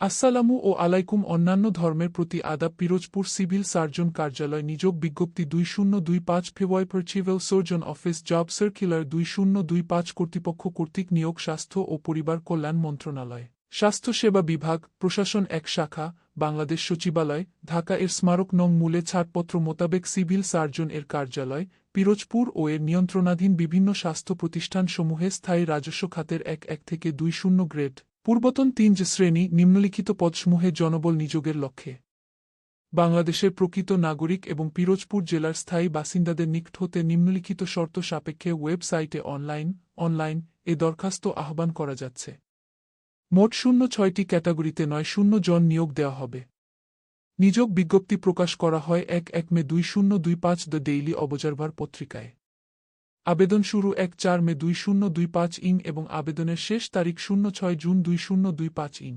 আসসালামু ও আলাইকুম অন্যান্য ধর্মের প্রতি আদাব পিরোজপুর সিভিল সার্জন কার্যালয় নিযোগ বিজ্ঞপ্তি দুই শূন্য দুই পাঁচ ফেব্রুয়ারি পার্চিভেল সার্জন অফিস জব সার্কুলার দুই শূন্য দুই পাঁচ কর্তৃপক্ষ কর্তৃক নিয়োগ স্বাস্থ্য ও পরিবার কল্যাণ মন্ত্রণালয়। স্বাস্থ্যসেবা বিভাগ, প্রশাসন এক শাখা, বাংলাদেশ সচিবালয়, ঢাকা এর স্মারক নং মূলে ছাড়পত্র মোতাবেক সিভিল সার্জন এর কার্যালয়, পিরোজপুর ও এর নিয়ন্ত্রণাধীন বিভিন্ন স্বাস্থ্য প্রতিষ্ঠানসমূহে স্থায়ী রাজস্ব খাতের এক এক থেকে দুই শূন্য গ্রেড পূর্বতন তিন শ্রেণি নিম্নলিখিত পদসমূহে জনবল নিযোগের লক্ষ্যে। বাংলাদেশের প্রকৃত নাগরিক এবং পিরোজপুর জেলার স্থায়ী বাসিন্দাদের নিকট হতে নিম্নলিখিত শর্ত সাপেক্ষে ওয়েবসাইটে অনলাইন অনলাইন এ দরখাস্ত আহ্বান করা যাচ্ছে। মোট শূন্য ছয়টি ক্যাটাগরিতে নয় শূন্য জন নিয়োগ দেওয়া হবে। নিযোগ বিজ্ঞপ্তি প্রকাশ করা হয় এক এক মে দুই শূন্য দুই পাঁচ দ্য ডেইলি অবজারভার পত্রিকায়। আবেদন শুরু এক চার মে দুই শূন্য দুই পাঁচ ইং এবং আবেদনের শেষ তারিখ শূন্য ছয় জুন দুই শূন্য দুই পাঁচ ইং।